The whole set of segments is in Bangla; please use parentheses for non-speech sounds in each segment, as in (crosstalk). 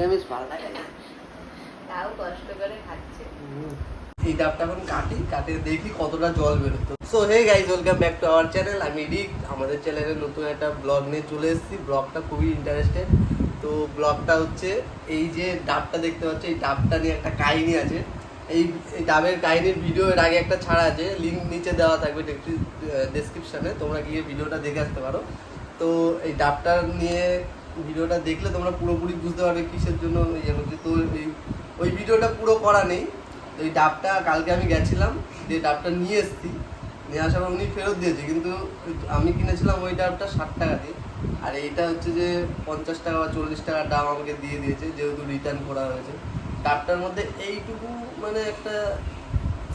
নিরামিষ ভালো লাগে না তাও কষ্ট করে খাচ্ছে। এই ডাবটা এখন কাটি কাটে দেখি কতটা জল বেরোতো so hey guys welcome back to our channel আমি রিক আমাদের চ্যানেলে নতুন একটা ব্লগ নিয়ে চলে এসেছি। ব্লগটা খুবই ইন্টারেস্টেড তো ব্লগটা হচ্ছে এই যে ডাবটা দেখতে পাচ্ছ এই ডাবটা নিয়ে একটা কাহিনী আছে। এই এই ডাবের কাহিনীর ভিডিও এর আগে একটা ছাড়া আছে লিঙ্ক নিচে দেওয়া থাকবে ডেসক্রিপশনে তোমরা গিয়ে ভিডিওটা দেখে আসতে পারো। তো এই ডাবটা নিয়ে ভিডিওটা দেখলে তোমরা পুরোপুরি বুঝতে পারবে কিসের জন্য ইয়ে হচ্ছে তো ওই ভিডিওটা পুরো করা নেই। তো এই ডাবটা কালকে আমি গেছিলাম দিয়ে ডাবটা নিয়ে এসেছি। নিয়ে আসার পর উনি ফেরত দিয়েছে কিন্তু আমি কিনেছিলাম ওই ডাবটা ষাট টাকা দিয়ে আর এইটা হচ্ছে যে পঞ্চাশ টাকা বা চল্লিশ টাকার ডাব আমাকে দিয়ে দিয়েছে যেহেতু রিটার্ন করা হয়েছে। ডাবটার মধ্যে এইটুকু মানে একটা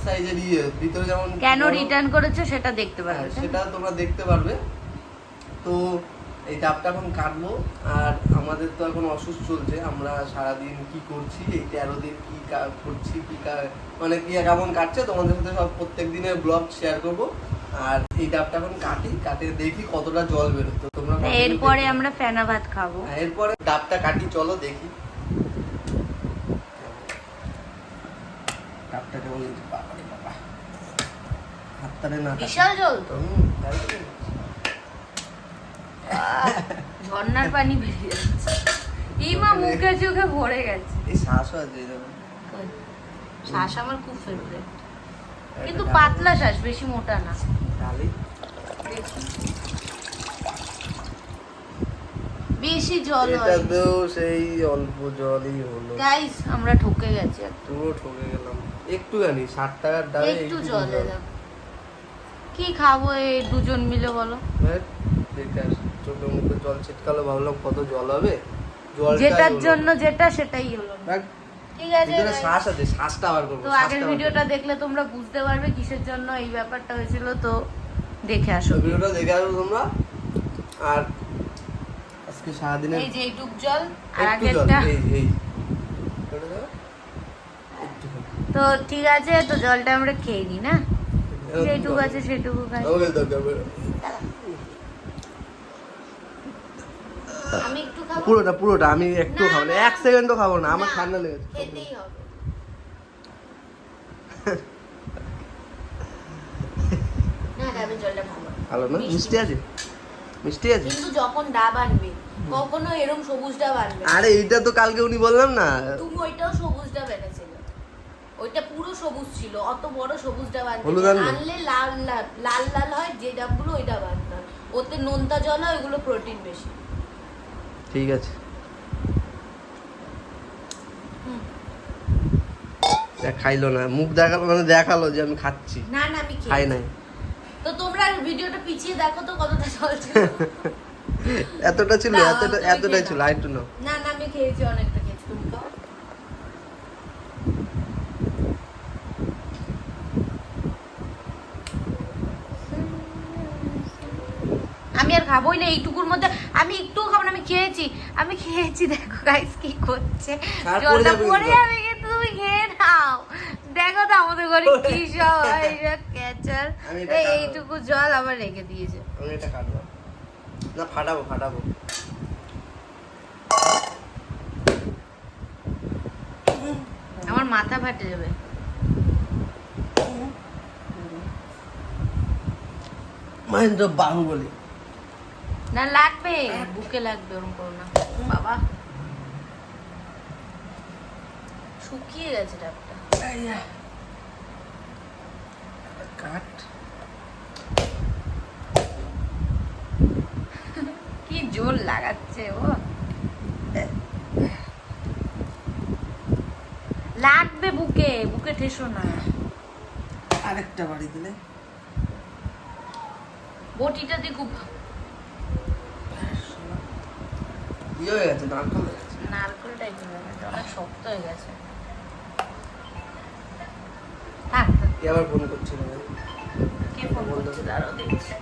সাইজের ইয়ে ভিতরে যেমন কেন রিটার্ন করেছ সেটা দেখতে হ্যাঁ, পারবে সেটা তোমরা দেখতে পারবে। তো এই ডাবটা এখন কাটবো আর আমাদের তো এখন অসুস্থ চলছে আমরা সারাদিন কি করছি এই তেরো দিন কি করছি কি মানে কি কেমন কাটছে তোমাদের সাথে সব প্রত্যেক দিনের ব্লগ শেয়ার করব। আর এই ডাবটা এখন কাটি কাটে দেখি কতটা জল বেরোতো তোমরা এরপরে আমরা ফেনা ভাত খাব। হ্যাঁ, এরপরে ডাবটা কাটি চলো দেখি। ডাবটা কেমন হয়েছে? বাবারে বাবা। হাতটারে না। বিশাল জল তো। হুম, ঝর্ণার পানি বেরিয়ে যাচ্ছে। ইমা মুখে চোখে ভরে গেছে। এই আছে এই দেখো। শ্বাস আমার খুব ফেভারিট কিন্তু পাতলা শ্বাস বেশি মোটা না। বেশি। জল হয়। সেই অল্প জলই হলো। গাইস আমরা ঠকে গেছি পুরো ঠকে গেলাম। একটুখানি ষাট টাকার ডালে একটু জল এলাম কি খাব এই দুজন মিলে বলো? বেকার। চোখের মুখে জল ছিটকালো ভাবলাম কত জল হবে? যেটার জন্য যেটা সেটাই হলো ঠিক আছে শ্বাস আছে শ্বাসটা আবার করব তো আগের ভিডিওটা দেখলে তোমরা বুঝতে পারবে কিসের জন্য এই ব্যাপারটা হয়েছিল তো দেখে আসো। ভিডিওটা দেখে আসো তোমরা। আর আজকে সারাদিনে এই যে এইটুক জল আর আগেরটা। এই এই। করে দাও। একটুখানি। তো ঠিক আছে তো জলটা আমরা খেয়ে নিই না? যেটুকু আছে সেটুকু খাই আমাকে দরকার পড়ে। আমি একটু খাব পুরোটা পুরোটা। আমি একটু খাব না। এক সেকেন্ডও খাব না। আমার ঠান্ডা লেগেছে। (laughs) ভালো না? মিষ্টি। আছে? মিষ্টি আছে? কিন্তু যখন ডাব আনবে কখনো এরকম সবুজ ডাব আনবে আরে এইটা তো কালকে উনি বললাম না। তুমি ওইটাও সবুজ ডাব এনেছিল ওইটা পুরো সবুজ ছিল অত বড় সবুজ ডাব? আনলে? লাল লাল লাল লাল হয় যে ডাবগুলো ওই ডাব আনতে হয়। ওতে নোনতা জল হয় ওগুলো প্রোটিন বেশি। ঠিক আছে। খাইলো না। মুখ দেখাল মানে দেখাল যে আমি খাচ্ছি। না না আমি খাই নাই। তো তোমরা ভিডিওটা পিছিয়ে দেখো তো কতটা চলছে এতটা ছিল এতটা এতটা এতটাই ছিল। আই টু নো না না আমি খেয়েছি অনেকটা খেয়েছি তুমি খাও আমি আর খাবোই না এইটুকুর মধ্যে আমি একটু খাব না আমি খেয়েছি। আমি খেয়েছি দেখো গাইস কি করছে। জলটা পড়ে কিন্তু। যাবে কিন্তু তুমি খেয়ে নাও। দেখো তো আমাদের ঘরে কি (laughs) সব ক্যাচার এইটুকু জল আবার রেখে দিয়েছে। আমি এটা কাটবো না ফাটাবো ফাটাবো। আমার মাথা ফাটে যাবে। মহেন্দ্র বাহুবলী না লাগবে। বুকে লাগবে ওরকম করো না। বাবা। শুকিয়ে গেছে ডাবটা। কাট কি জোর লাগাচ্ছে ও। লাগবে বুকে বুকে ঠেসো না। আরেকটা বাড়ি দিলে। বটিটা দিয়ে খুব ইয়ে হয়ে গেছে নারকল হয়ে গেছে। নারকেল টাইপের হয়ে গেছে অনেক শক্ত হয়ে গেছে। থাক। কে আবার ফোন করছিল কে ফোন করছে দাঁড়াও দেখছি।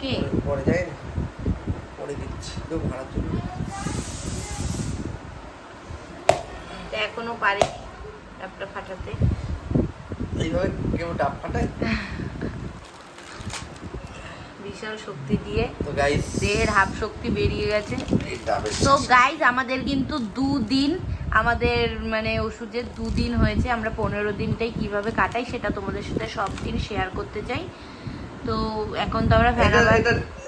কে? পরে যাই না পরে দিচ্ছি তো ভাড়ার জন্য। এখনও পারি ডাবটা ফাটাতে। এইভাবে কেউ ডাব ফাটায়? (laughs) বিশাল শক্তি দিয়ে দেহের হাফ শক্তি বেরিয়ে গেছে। তো গাইজ আমাদের কিন্তু দুদিন আমাদের মানে ওষুধের দুদিন হয়েছে। আমরা পনেরো দিনটাই কীভাবে কাটাই সেটা তোমাদের সাথে সব দিন শেয়ার করতে চাই। তো এখন তো আমরা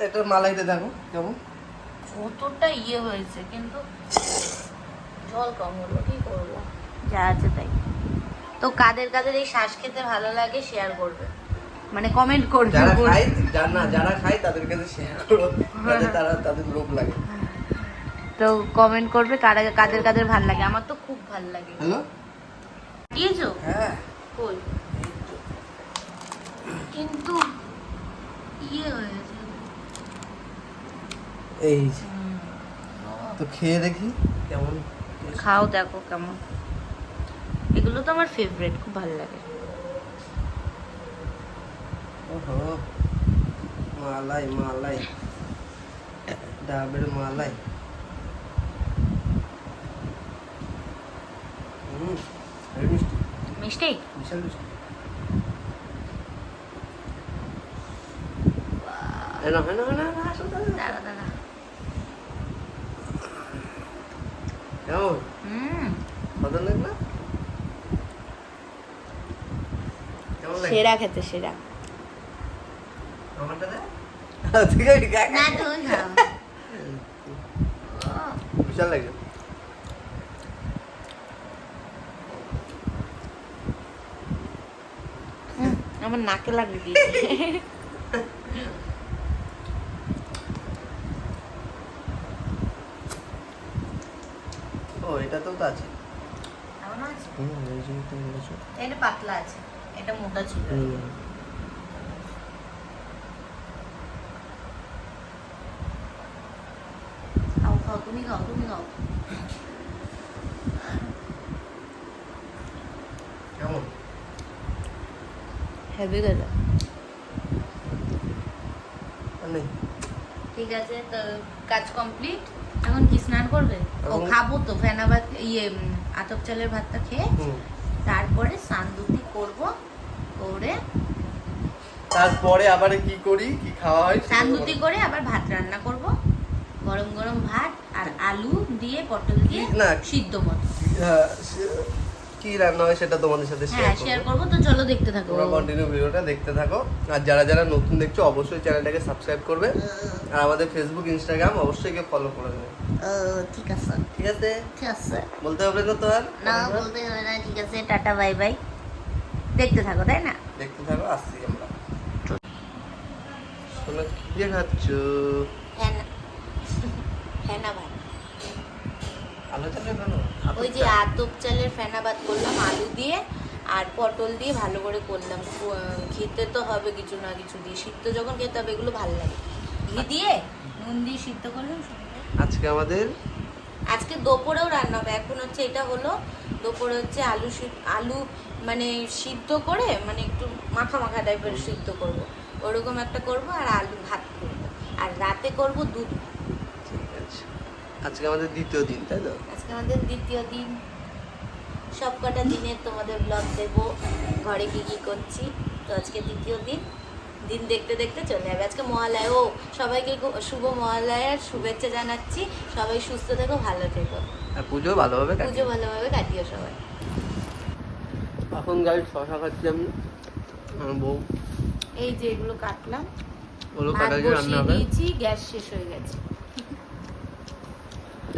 এটা মালাইতে দেখো কেমন? কতটা ইয়ে হয়েছে কিন্তু জল কম হলো কি করব? যা আছে তাই। তো কাদের কাদের এই শ্বাস খেতে ভালো লাগে শেয়ার করবে। মানে কমেন্ট করবে যারা খায় যারা না যারা খায় তাদের কাছে শেয়ার করো। যাতে তারা তাদের লোভ লাগে। তো কমেন্ট করবে কারা কাদের কাদের ভালো লাগে? আমার তো খুব ভালো লাগে। হ্যালো দিয়েছ? হ্যাঁ। কই? কিন্তু ইয়ে হয়েছে এই যে। তো খেয়ে দেখি কেমন খাও দেখো কেমন। এগুলো তো আমার ফেভারিট খুব ভালো লাগে। ওহো মালাই মালাই। ডাবের মালাই। মিষ্টি মিষ্টি? বিশাল মিষ্টি দাদা কেমন লাগল? সেরা খেতে সেরা আমারটা দে ঠিক আছে ঠিক আছে না তুমি খাও বিশাল লাগে। আমার নাকে লাগবে ও এটাতেও তো আছে। হুম এই জিনিসটা বলেছ এটা পাতলা আছে। এটা মোটা ছিল হুম খাও খাও তুমি খাও তুমি খাও কেমন হেভি গেল ঠিক আছে তো কাজ কমপ্লিট এখন কি স্নান করবে? ও খাব তো ফেনা ভাত ইয়ে আতপ চালের ভাতটা খেয়ে তারপরে স্নান দুটি করব করে তারপরে আবার কি করি? কি খাওয়া হয় স্নান দুটি করে আবার ভাত রান্না করব গরম গরম ভাত আর আলু দিয়ে পটল দিয়ে। সিদ্ধ মতো হ্যাঁ, কি রান্না হয় সেটা তোমাদের সাথে শেয়ার শেয়ার করব। তো চলো দেখতে থাকো। তোমরা কন্টিনিউ ভিডিওটা দেখতে থাকো। আর যারা যারা নতুন দেখছ অবশ্যই চ্যানেলটাকে সাবস্ক্রাইব করবে। আর আমাদের ফেসবুক ইনস্টাগ্রাম অবশ্যই গিয়ে ফলো করে দেবে। ঠিক আছে। ঠিক আছে? ঠিক আছে। বলতে হবে না তো আর? না বলতে হবে না ঠিক আছে টাটা বাই বাই। দেখতে থাকো তাই না? দেখতে থাকো আসছি আমরা। শোনা কি খাচ্ছ হ্যাঁ ফেনা ভাত আলোচনা কেন ওই যে আতপ চালের ফেনা ভাত করলাম আলু দিয়ে আর পটল দিয়ে ভালো করে করলাম। খেতে তো হবে কিছু না কিছু দিয়ে। সিদ্ধ যখন খেতে হবে এগুলো ভালো লাগে। ঘি দিয়ে নুন দিয়ে সিদ্ধ করলাম আজকে আমাদের? আজকে দুপুরেও রান্না হবে। এখন হচ্ছে এটা হলো দুপুরে হচ্ছে আলু আলু মানে সিদ্ধ করে মানে একটু মাখা মাখা টাইপের সিদ্ধ করব। ওরকম একটা করব আর আলু ভাত করব। আর রাতে করব দুধ। আজকে আমাদের দ্বিতীয় দিন তাই তো? আজকে আমাদের দ্বিতীয় দিন। সব কটা দিনের তোমাদের ব্লগ দেব ঘরে কি কি করছি। তো আজকে দ্বিতীয় দিন। দিন দেখতে দেখতে চলে যাবে। আজকে মহালয়া ও সবাইকে শুভ মহালয়ার শুভেচ্ছা জানাচ্ছি। সবাই সুস্থ থেকো ভালো থেকো। আর পুজো ভালোভাবে পুজো ভালোভাবে কাটিও সবাই। এখন গাড়ি শশা খাচ্ছি আমি বউ। এই যে এগুলো কাটলাম। ওগুলো কাটা রান্না বসিয়ে হবে। দিয়েছি গ্যাস শেষ হয়ে গেছে।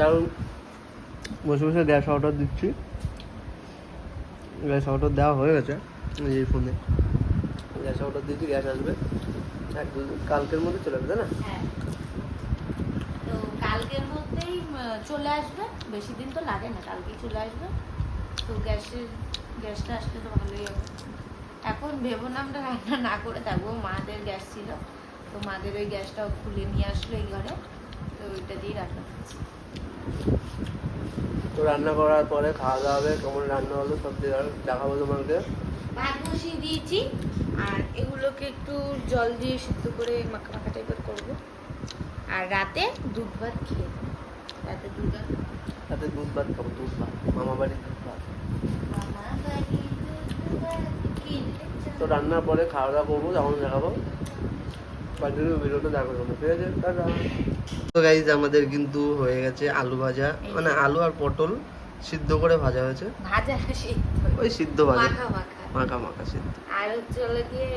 কারণ বসে বসে গ্যাস অর্ডার দিচ্ছি। গ্যাস অর্ডার দেওয়া হয়ে গেছে এই ফোনে। গ্যাস অর্ডার দিচ্ছি গ্যাস আসবে। এক দুদিন কালকের মধ্যে চলে আসবে না? হ্যাঁ। তো কালকের মধ্যেই চলে আসবে। বেশি দিন তো লাগে না, কালকেই চলে আসবে। তো গ্যাসের গ্যাসটা আসলে তো ভালোই হবে। এখন ভেবো না আমরা রান্না না করে থাকব। মাদের গ্যাস ছিল। তো মাদের ওই গ্যাসটাও খুলে নিয়ে আসলো এই ঘরে। তো ওইটা দিয়েই রান্না করছি তো রান্না করার পরে খাওয়া দাওয়া হবে কেমন রান্না হলো সব দেখাবো তোমাকে। ভাত বসিয়ে দিয়েছি আর এগুলোকে একটু জল দিয়ে সিদ্ধ করে মাখা মাখা টাইপের করব। আর রাতে দুধ ভাত খেয়ে। রাতে দুধ ভাত রাতে দুধ ভাত খাব দুধ ভাত মামা বাড়ির দুধ ভাত। তো রান্নার পরে খাওয়া দাওয়া করব তখন দেখাবো। কন্টিনিউ ভিডিওটা দেখো তোমরা ঠিক আছে? তো গাইজ আমাদের কিন্তু হয়ে গেছে আলু ভাজা। মানে আলু আর পটল সিদ্ধ করে ভাজা হয়েছে। ভাজা সিদ্ধ। ওই সিদ্ধ ভাজা। মাখা মাখা। মাখা মাখা সিদ্ধ। আর হলো গিয়ে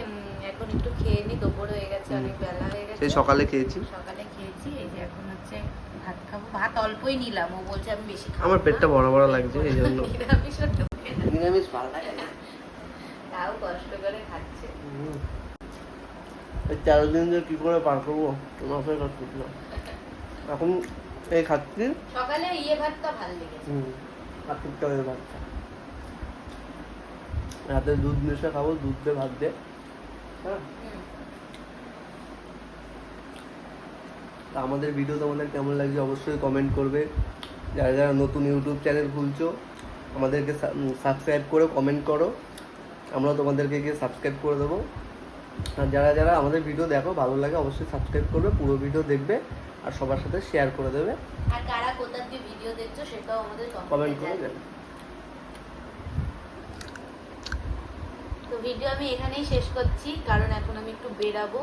এখন একটু খেয়ে নি দুপুর হয়ে গেছে অনেক বেলা হয়ে গেছে। সেই সকালে খেয়েছি। সকালে খেয়েছি এই যে এখন হচ্ছে ভাত খাব। ভাত অল্পই নিলাম ও বলছে আমি বেশি খাব আমার পেটটা বড় বড় লাগছে এই জন্য। (laughs) নিরামিষ ভালো লাগে তাও কষ্ট করে খাচ্ছে। তেরো দিন যে কি করে পার করব? মাথায় কাজ করছিল এখন এই খাচ্ছি সকালে ইয়ে ভাতটা ভালো লেগেছে। হুম কার্তিক চালের ভাতটা রাতে দুধ মিশে খাব দুধ দিয়ে ভাত দিয়ে হ্যাঁ? আমাদের ভিডিও তোমাদের কেমন লাগছে অবশ্যই কমেন্ট করবে। যারা যারা নতুন ইউটিউব চ্যানেল খুলছো আমাদেরকে সাবস্ক্রাইব করে কমেন্ট করো। আমরা তোমাদেরকে গিয়ে সাবস্ক্রাইব করে দেবো। আর যারা যারা আমাদের ভিডিও দেখো ভালো লাগে অবশ্যই সাবস্ক্রাইব করবে পুরো ভিডিও দেখবে। আর সবার সাথে শেয়ার করে দেবে। আর কারা কোথা দিয়ে ভিডিও দেখছ সেটাও আমাদের কমেন্ট করে দেবে। তো ভিডিও আমি এখানেই শেষ করছি কারণ এখন আমি একটু বেরাবো।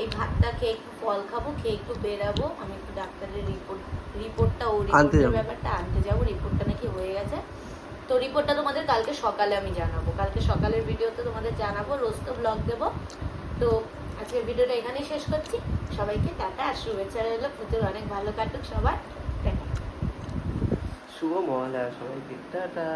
এই ভাতটা খেয়ে একটু ফল খাব খেয়ে একটু বেরাবো। আমি একটু ডাক্তারের রিপোর্ট রিপোর্টটা ও রিপোর্টের ব্যাপারটা আনতে যাব রিপোর্টটা নাকি হয়ে গেছে। তো রিপোর্টটা তোমাদের কালকে সকালে আমি জানাব। কালকে সকালের ভিডিওতে তোমাদের জানাব রোজ তো ব্লগ দেবো। তো আজকের ভিডিওটা এখানেই শেষ করছি। সবাইকে টাটা, আর শুভেচ্ছা রইল। পুজোর অনেক ভালো কাটুক সবার। শুভ মহালয়া সবাইকে টাটা।